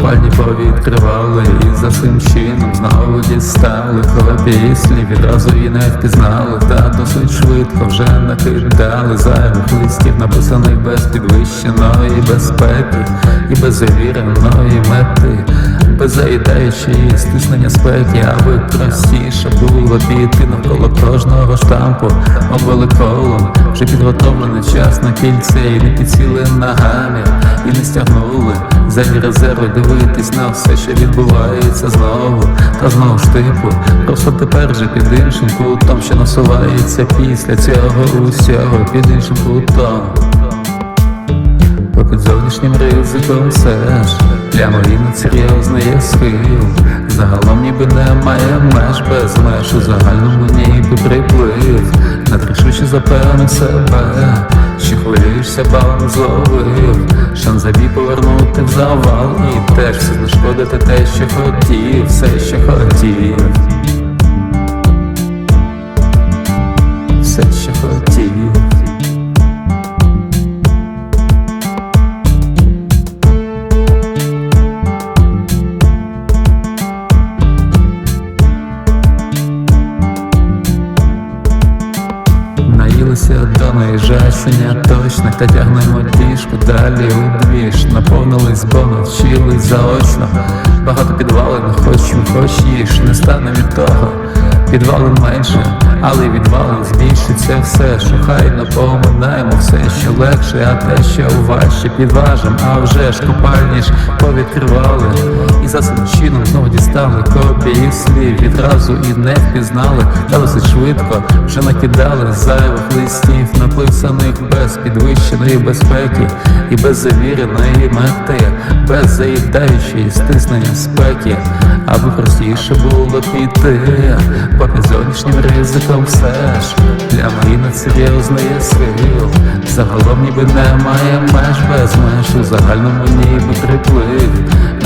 Копальні повідкривали і за цим чином знову дістали копії слів відразу і не впізнали, та досить швидко вже накидали зайвих листів, написаних без підвищеної безпеки і без завіреної мети, без заїдаючої стиснення спеки, аби простіше було піти навколо кожного штампу, обвели колом, вже підготовлений час на кільце і не підсіли ногами, і не стягнули. Зайві резерви дивитись на все, що відбувається знову, та знову ж типу, просто тепер же під іншим кутом, що насувається після цього усього. Під іншим кутом. Попід зовнішнім ризиком все ж. Для моїх серйозний схил. Загалом ніби немає меж без меж. У загальному ніби приплив. Надрішуче запевнив себе Що хвилюєшся, балом зловив. Шанс забій повернути в завал. І теж все знешкодити те, що хотів, все, що хотів Наїлися до наїжачення точно та тягнемо діжку далі у двіж. Наповнились, бо навчились заочно. Багато підвалин, хоч хоч їж, не стане від того Підвалин менше, але відвалин збільшиться все. Шухайно поминаємо все, що легше, а те, що важче підважим, а вже ж купальні ж повідкривали. І за чином копії слів Відразу і не впізнали, та досить швидко вже накидали зайвих листів, написаних без підвищеної безпеки і без завіреної мети, без заїдаючої стиснення спеки, аби простіше було піти попід зовнішнім ризиком все ж для моїх надсерйозної сил. Загалом ніби немає меж без меж у загальному ніби приплив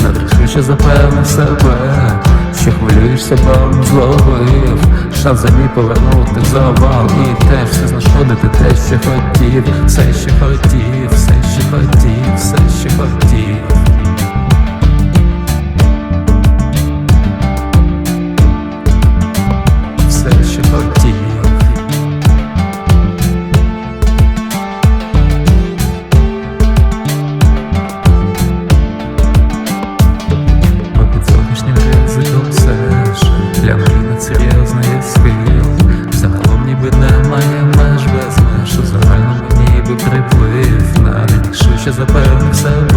Надрішуче запевнив себе що хвилюєшся, бам зловив. Шанс за мій повернути завал І теж все знашкодити те, що хотів Все, що хотів, ніби приплив Навіть